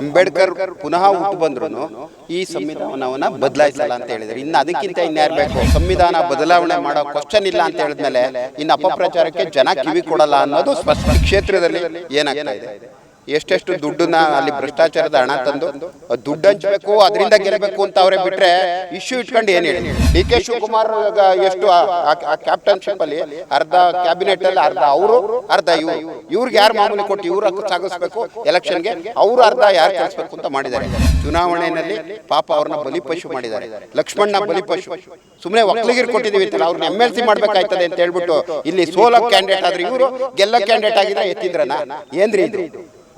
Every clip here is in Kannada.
ಅಂಬೇಡ್ಕರ್ ಪುನಃ ಹುಟ್ಟು ಬಂದ್ರು ಈ ಸಂವಿಧಾನವನ್ನ ಬದಲಾಯಿಸಲ್ಲ ಅಂತ ಹೇಳಿದ್ರು. ಇನ್ನು ಅದಕ್ಕಿಂತ ಇನ್ಯಾರು ಬೇಕು? ಸಂವಿಧಾನ ಬದಲಾವಣೆ ಮಾಡೋ ಕ್ವಶನ್ ಇಲ್ಲ ಅಂತ ಹೇಳಿದ್ಮೇಲೆ ಇನ್ನು ಅಪಪ್ರಚಾರಕ್ಕೆ ಜನ ಕಿವಿ ಕೊಡಲ್ಲ ಅನ್ನೋದು ಸ್ಪಷ್ಟ. ಕ್ಷೇತ್ರದಲ್ಲಿ ಏನಾಗ್ತಾ ಇದೆ? ಎಷ್ಟೆಷ್ಟು ದುಡ್ಡನ್ನ ಅಲ್ಲಿ ಭ್ರಷ್ಟಾಚಾರದ ಹಣ ತಂದು ದುಡ್ಡು ಹಂಚಬೇಕು, ಅದರಿಂದ ಗೆಲ್ಲಬೇಕು ಅಂತ ಅವರೇ ಬಿಟ್ರೆ ಇಶ್ಯೂ ಇಟ್ಕೊಂಡು ಏನು ಹೇಳಿ? ಡಿ ಕೆ ಶಿವಕುಮಾರ್ ಎಷ್ಟು ಎಷ್ಟು ಕ್ಯಾಪ್ಟನ್ಶಿಪ್ ಅಲ್ಲಿ ಅರ್ಧ ಕ್ಯಾಬಿನೆಟ್ ಅಲ್ಲಿ ಅರ್ಧ ಅವರು, ಅರ್ಧ ಇವ್ರು. ಇವ್ರಿಗೆ ಯಾರು ಮಾಮೂಲಿ ಕೊಟ್ಟು ಇವ್ರು ಸಾಗಿಸ್ಬೇಕು ಎಲೆಕ್ಷನ್ಗೆ ಅವರು ಅರ್ಧ ಯಾರು ಕಳಿಸ್ಬೇಕು ಅಂತ ಮಾಡಿದ್ದಾರೆ. ಚುನಾವಣೆಯಲ್ಲಿ ಪಾಪ ಅವ್ರನ್ನ ಬಲಿಪಶು ಮಾಡಿದ್ದಾರೆ. ಲಕ್ಷ್ಮಣ್ಣ ಬಲಿಪಶು ಸುಮ್ಮನೆ ಒಕ್ಕಲಿಗಿರ್ ಕೊಟ್ಟಿದ್ದೀವಿ ಅಂತಲ್ಲ ಅವ್ರನ್ನ ಎಂ ಎಲ್ ಸಿ ಮಾಡ್ಬೇಕಾಯ್ತದೆ ಅಂತ ಹೇಳ್ಬಿಟ್ಟು ಇಲ್ಲಿ ಸೋಲೋ ಕ್ಯಾಂಡಿಡೇಟ್ ಆದ್ರೆ ಇವರು ಗೆಲ್ಲ ಕ್ಯಾಂಡಿಡೇಟ್ ಆಗಿದ್ರೆ ಎತ್ತಿದ್ರನ ಏನ್ರಿ ಇದು?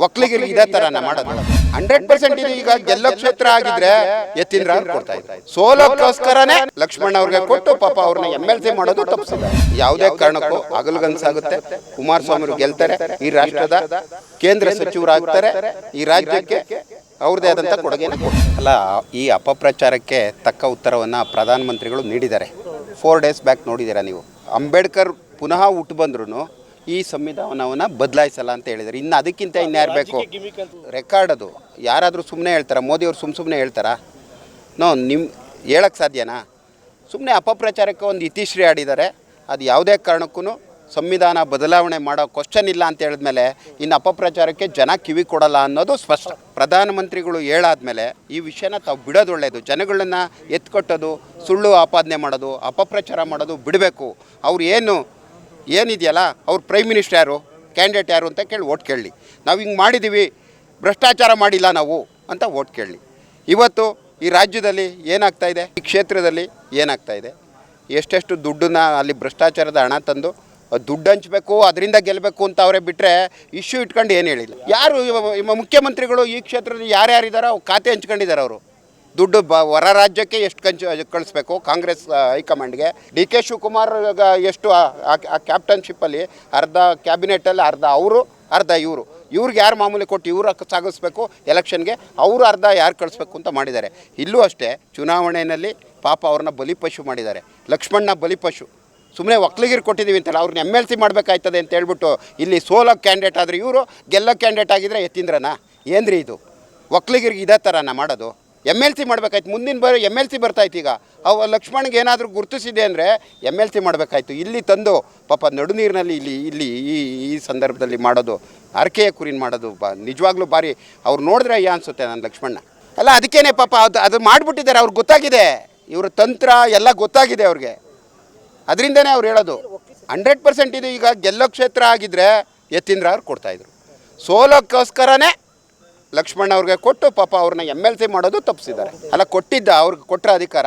ಒಕ್ಕಲಿಗರಿಗೆ ಇದೇ ತರನ ಮಾಡೋದು. ಹಂಡ್ರೆಡ್ ಪರ್ಸೆಂಟ್ ಇದು ಈಗ ಗೆಲ್ಲೋ ಕ್ಷೇತ್ರ ಆಗಿದ್ರೆ ಎತ್ತಿನ ಅವ್ರು ಕೊಡ್ತಾ ಇದ್ದಾರೆ. ಸೋಲೋಕ್ಕೋಸ್ಕರನೇ ಲಕ್ಷ್ಮಣ್ ಅವ್ರಿಗೆ ಕೊಟ್ಟು ಪಾಪ ಅವ್ರನ್ನ ಎಂ ಎಲ್ ಸಿ ಮಾಡೋದು ತಪ್ಪಿಸಿದೆ ಯಾವುದೇ ಕಾರಣಕ್ಕೂ ಹಗಲುಗನ್ಸಾಗುತ್ತೆ ಕುಮಾರಸ್ವಾಮಿ ಅವರು ಗೆಲ್ತಾರೆ. ಈ ರಾಷ್ಟ್ರದ ಕೇಂದ್ರ ಸಚಿವರಾಗ್ತಾರೆ. ಈ ರಾಜ್ಯಕ್ಕೆ ಅವ್ರದೇ ಆದಂಥ ಕೊಡುಗೆನ ಅಲ್ಲ ಈ ಅಪಪ್ರಚಾರಕ್ಕೆ ತಕ್ಕ ಉತ್ತರವನ್ನು ಪ್ರಧಾನಮಂತ್ರಿಗಳು ನೀಡಿದ್ದಾರೆ. ಫೋರ್ ಡೇಸ್ ಬ್ಯಾಕ್ ನೋಡಿದ್ದೀರಾ ನೀವು? ಅಂಬೇಡ್ಕರ್ ಪುನಃ ಹುಟ್ಟು ಬಂದ್ರು ಈ ಸಂವಿಧಾನವನ್ನು ಬದಲಾಯಿಸಲ್ಲ ಅಂತ ಹೇಳಿದ್ರು. ಇನ್ನು ಅದಕ್ಕಿಂತ ಇನ್ಯಾರು ಬೇಕು? ರೆಕಾರ್ಡ್ ಅದು. ಯಾರಾದರೂ ಸುಮ್ಮನೆ ಹೇಳ್ತಾರಾ? ಮೋದಿಯವರು ಸುಮ್ಮ ಸುಮ್ಮನೆ ಹೇಳ್ತಾರಾ? ನೋ ನಿಮ್ಮ ಹೇಳಕ್ಕೆ ಸಾಧ್ಯನಾ? ಸುಮ್ಮನೆ ಅಪಪ್ರಚಾರಕ್ಕೆ ಒಂದು ಇತಿಶ್ರೀ ಆಡಿದ್ದಾರೆ ಅದು ಯಾವುದೇ ಕಾರಣಕ್ಕೂ ಸಂವಿಧಾನ ಬದಲಾವಣೆ ಮಾಡೋ ಕ್ವಶನ್ ಇಲ್ಲ ಅಂತ ಹೇಳಿದ್ಮೇಲೆ ಇನ್ನು ಅಪಪ್ರಚಾರಕ್ಕೆ ಜನ ಕಿವಿ ಕೊಡಲ್ಲ ಅನ್ನೋದು ಸ್ಪಷ್ಟ. ಪ್ರಧಾನಮಂತ್ರಿಗಳು ಹೇಳಾದ್ಮೇಲೆ ಈ ವಿಷಯನ ತಾವು ಬಿಡೋದು ಒಳ್ಳೆಯದು ಜನಗಳನ್ನ ಎತ್ಕೊಟ್ಟೋದು ಸುಳ್ಳು ಆಪಾದನೆ ಮಾಡೋದು ಅಪಪ್ರಚಾರ ಮಾಡೋದು ಬಿಡಬೇಕು. ಅವ್ರು ಏನು ಏನಿದೆಯಲ್ಲ, ಅವ್ರು ಪ್ರೈಮ್ ಮಿನಿಸ್ಟರ್ ಯಾರು ಕ್ಯಾಂಡಿಡೇಟ್ ಯಾರು ಅಂತ ಕೇಳಿ ಓಟ್ ಕೇಳಲಿ. ನಾವು ಹಿಂಗೆ ಮಾಡಿದ್ದೀವಿ ಭ್ರಷ್ಟಾಚಾರ ಮಾಡಿಲ್ಲ ನಾವು ಅಂತ ಓಟ್ ಕೇಳಲಿ. ಇವತ್ತು ಈ ರಾಜ್ಯದಲ್ಲಿ ಏನಾಗ್ತಾ ಇದೆ, ಈ ಕ್ಷೇತ್ರದಲ್ಲಿ ಏನಾಗ್ತಾ ಇದೆ? ಎಷ್ಟೆಷ್ಟು ದುಡ್ಡನ್ನ ಅಲ್ಲಿ ಭ್ರಷ್ಟಾಚಾರದ ಹಣ ತಂದು ದುಡ್ಡು ಹಂಚಬೇಕು, ಅದರಿಂದ ಗೆಲ್ಲಬೇಕು ಅಂತ ಅವರೇ ಬಿಟ್ಟರೆ ಇಶ್ಯೂ ಇಟ್ಕೊಂಡು ಏನು ಹೇಳಿಲ್ಲ. ಯಾರು ಮುಖ್ಯಮಂತ್ರಿಗಳು ಈ ಕ್ಷೇತ್ರದಲ್ಲಿ ಯಾರ್ಯಾರಿದ್ದಾರೋ ಖಾತೆ ಹಂಚ್ಕೊಂಡಿದ್ದಾರೆ ಅವರು. ದುಡ್ಡು ಬ ಹೊರ ರಾಜ್ಯಕ್ಕೆ ಎಷ್ಟು ಕಂಚ್ ಕಳಿಸ್ಬೇಕು? ಕಾಂಗ್ರೆಸ್ ಹೈಕಮಾಂಡ್ಗೆ. ಡಿ ಕೆ ಶಿವಕುಮಾರ್ ಎಷ್ಟು, ಆ ಕ್ಯಾಪ್ಟನ್ಶಿಪ್ಪಲ್ಲಿ ಅರ್ಧ ಕ್ಯಾಬಿನೆಟಲ್ಲಿ ಅರ್ಧ ಅವರು, ಅರ್ಧ ಇವರು. ಇವ್ರಿಗೆ ಯಾರು ಮಾಮೂಲಿ ಕೊಟ್ಟು ಇವರು ಸಾಗಿಸ್ಬೇಕು ಎಲೆಕ್ಷನ್ಗೆ? ಅವರು ಅರ್ಧ ಯಾರು ಕಳಿಸ್ಬೇಕು ಅಂತ ಮಾಡಿದ್ದಾರೆ. ಇಲ್ಲೂ ಅಷ್ಟೇ ಚುನಾವಣೆಯಲ್ಲಿ ಪಾಪ ಅವ್ರನ್ನ ಬಲಿಪಶು ಮಾಡಿದ್ದಾರೆ. ಲಕ್ಷ್ಮಣ್ಣ ಬಲಿಪಶು ಸುಮ್ಮನೆ ಒಕ್ಕಲಿಗಿರು ಕೊಟ್ಟಿದ್ದೀವಿ ಅಂತಲ್ಲ ಅವ್ರನ್ನ ಎಂ ಎಲ್ ಸಿ ಮಾಡಬೇಕಾಯ್ತದೆ ಅಂತ ಹೇಳ್ಬಿಟ್ಟು ಇಲ್ಲಿ ಸೋಲೋ ಕ್ಯಾಂಡಿಡೇಟ್ ಆದರೆ ಇವರು, ಗೆಲ್ಲೋ ಕ್ಯಾಂಡಿಡೇಟ್ ಆಗಿದ್ರೆ ಯತೀಂದ್ರನ? ಏನ್ರಿ ಇದು? ಒಕ್ಕಲಿಗಿರಿಗೆ ಇದೇ ಥರನ ಮಾಡೋದು? ಎಂ ಎಲ್ ಸಿ ಮಾಡಬೇಕಾಯ್ತು. ಮುಂದಿನ ಬಾರಿ ಎಂ ಎಲ್ ಸಿ ಬರ್ತಾಯ್ತು ಈಗ. ಅವ ಲಕ್ಷ್ಮಣ್ಗೆ ಏನಾದರೂ ಗುರುತಿಸಿದೆ ಅಂದರೆ ಎಂ ಎಲ್ ಸಿ ಮಾಡಬೇಕಾಯ್ತು. ಇಲ್ಲಿ ತಂದು ಪಾಪ ನಡುನೀರಿನಲ್ಲಿ ಇಲ್ಲಿ ಇಲ್ಲಿ ಈ ಈ ಸಂದರ್ಭದಲ್ಲಿ ಮಾಡೋದು, ಅರ್ಕೆಯ ಕುರಿನ ಮಾಡೋದು ಬಾ, ನಿಜವಾಗ್ಲೂ ಭಾರಿ. ಅವ್ರು ನೋಡಿದ್ರೆ ಅಯ್ಯ ಅನಿಸುತ್ತೆ ನನ್ನ ಲಕ್ಷ್ಮಣ್ಣ ಅಲ್ಲ, ಅದಕ್ಕೇನೆ ಪಾಪ ಅದು ಅದು ಮಾಡಿಬಿಟ್ಟಿದ್ದಾರೆ. ಅವ್ರಿಗೆ ಗೊತ್ತಾಗಿದೆ. ಇವ್ರ ತಂತ್ರ ಎಲ್ಲ ಗೊತ್ತಾಗಿದೆ ಅವ್ರಿಗೆ. ಅದರಿಂದನೇ ಅವ್ರು ಹೇಳೋದು. ಹಂಡ್ರೆಡ್ ಪರ್ಸೆಂಟ್ ಇದು ಈಗ ಗೆಲ್ಲೋ ಕ್ಷೇತ್ರ ಆಗಿದ್ದರೆ ಯತೀಂದ್ರ ಅವ್ರು ಕೊಡ್ತಾಯಿದ್ರು ಸೋಲಕ್ಕೋಸ್ಕರನೇ ಲಕ್ಷ್ಮಣ ಅವ್ರಿಗೆ ಕೊಟ್ಟು ಪಾಪ ಅವ್ರನ್ನ ಎಂ ಎಲ್ ಸಿ ಮಾಡೋದು ತಪ್ಪಿಸಿದ್ದಾರೆ. ಅಲ್ಲ, ಕೊಟ್ಟಿದ್ದ ಅವ್ರಿಗೆ ಕೊಟ್ಟರೆ ಅಧಿಕಾರ?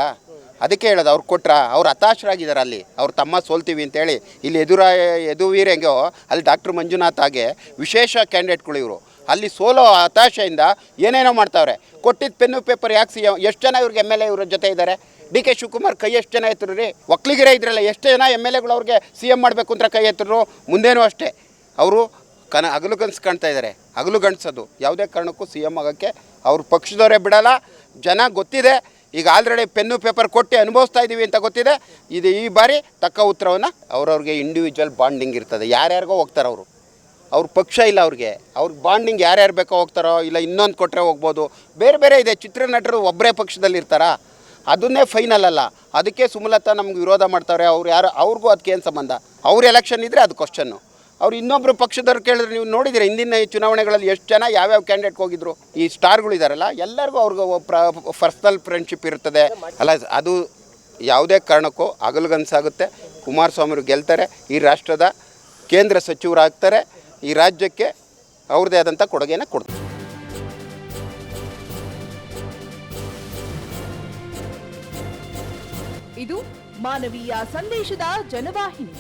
ಅದಕ್ಕೆ ಹೇಳೋದು, ಅವ್ರು ಕೊಟ್ರ? ಅವ್ರು ಹತಾಶರಾಗಿದ್ದಾರೆ ಅಲ್ಲಿ. ಅವ್ರು ತಮ್ಮ ಸೋಲ್ತೀವಿ ಅಂತೇಳಿ. ಇಲ್ಲಿ ಎದುರ ಯದುವೀರ್ ಹೆಂಗೋ ಅಲ್ಲಿ ಡಾಕ್ಟರ್ ಮಂಜುನಾಥ್ ಹಾಗೆ ವಿಶೇಷ ಕ್ಯಾಂಡಿಡೇಟ್ಗಳು ಇವರು. ಅಲ್ಲಿ ಸೋಲೋ ಹತಾಶೆಯಿಂದ ಏನೇನೋ ಮಾಡ್ತಾವ್ರೆ. ಕೊಟ್ಟಿದ್ದ ಪೆನ್ನು ಪೇಪರ್ ಯಾಕೆ ಸಿ ಎಷ್ಟು ಜನ ಇವ್ರಿಗೆ ಎಂ ಎಲ್ ಎ ಇವ್ರ ಜೊತೆ ಇದ್ದಾರೆ? ಡಿ ಕೆ ಶಿವಕುಮಾರ್ ಕೈ ಎಷ್ಟು ಜನ ಎತ್ತರು ರೀ ಒಕ್ಕಲಿಗರೇ ಇದ್ರಲ್ಲ, ಎಷ್ಟು ಜನ ಎಂ ಎಲ್ ಎಗಳು ಅವ್ರಿಗೆ ಸಿ ಎಂ ಮಾಡಬೇಕು ಅಂತ ಕೈ ಎತ್ತರು ಮುಂದೇನೂ ಅಷ್ಟೇ. ಅವರು ಕನ ಹಗಲು ಕನಸು ಕಾಣ್ತಾ ಇದ್ದಾರೆ ಹಗಲು ಗಂಡ್ಸೋದು ಯಾವುದೇ ಕಾರಣಕ್ಕೂ ಸಿ ಎಂ ಆಗೋಕ್ಕೆ ಅವ್ರ ಪಕ್ಷದವರೇ ಬಿಡಲ್ಲ. ಜನ ಗೊತ್ತಿದೆ. ಈಗ ಆಲ್ರೆಡಿ ಪೆನ್ನು, ಪೇಪರ್ ಕೊಟ್ಟು ಅನುಭವಿಸ್ತಾ ಇದ್ದೀವಿ ಅಂತ ಗೊತ್ತಿದೆ. ಇದು ಈ ಬಾರಿ ತಕ್ಕ ಉತ್ತರವನ್ನು ಅವ್ರವ್ರಿಗೆ ಇಂಡಿವಿಜುವಲ್ ಬಾಂಡಿಂಗ್ ಇರ್ತದೆ. ಯಾರ್ಯಾರಿಗೋ ಹೋಗ್ತಾರೆ ಅವರು. ಅವ್ರ ಪಕ್ಷ ಇಲ್ಲ ಅವ್ರಿಗೆ. ಅವ್ರ ಬಾಂಡಿಂಗ್ ಯಾರ್ಯಾರು ಬೇಕೋ ಹೋಗ್ತಾರೋ, ಇಲ್ಲ ಇನ್ನೊಂದು ಕೊಟ್ಟರೆ ಹೋಗ್ಬೋದು. ಬೇರೆ ಬೇರೆ ಇದೆ. ಚಿತ್ರನಟರು ಒಬ್ಬರೇ ಪಕ್ಷದಲ್ಲಿ ಇರ್ತಾರಾ? ಅದನ್ನೇ ಫೈನಲ್ ಅಲ್ಲ. ಅದಕ್ಕೆ ಸುಮಲತಾ ನಮ್ಗೆ ವಿರೋಧ ಮಾಡ್ತಾರೆ ಅವ್ರು ಯಾರು, ಅವ್ರಿಗೂ ಏನು ಸಂಬಂಧ? ಅವ್ರ ಎಲೆಕ್ಷನ್ ಇದ್ದರೆ ಅದು ಕ್ವಶನ್ನು ಅವ್ರು ಇನ್ನೊಬ್ಬರು ಪಕ್ಷದವ್ರು ಕೇಳಿದ್ರೆ ನೀವು ನೋಡಿದ್ರೆ ಹಿಂದಿನ ಈ ಚುನಾವಣೆಗಳಲ್ಲಿ ಎಷ್ಟು ಜನ ಯಾವ್ಯಾವ ಕ್ಯಾಂಡಿಡೇಟ್ಗೆ ಹೋಗಿದ್ರು, ಈ ಸ್ಟಾರ್ಗಳು ಇದ್ದಾರಲ್ಲ ಎಲ್ಲರಿಗೂ ಅವ್ರಿಗೆ ಪರ್ಸ್ನಲ್ ಫ್ರೆಂಡ್ಶಿಪ್ ಇರ್ತದೆ. ಅಲ್ಲ, ಅದು ಯಾವುದೇ ಕಾರಣಕ್ಕೂ ಹಗಲುಗನ್ಸಾಗುತ್ತೆ. ಕುಮಾರಸ್ವಾಮಿಯವರು ಗೆಲ್ತಾರೆ, ಈ ರಾಷ್ಟ್ರದ ಕೇಂದ್ರ ಸಚಿವರಾಗ್ತಾರೆ, ಈ ರಾಜ್ಯಕ್ಕೆ ಅವ್ರದ್ದೇ ಆದಂಥ ಕೊಡುಗೆನ ಕೊಡ್ತಾರೆ. ಇದು ಮಾನವೀಯ ಸಂದೇಶದ ಜನವಾಹಿನಿ.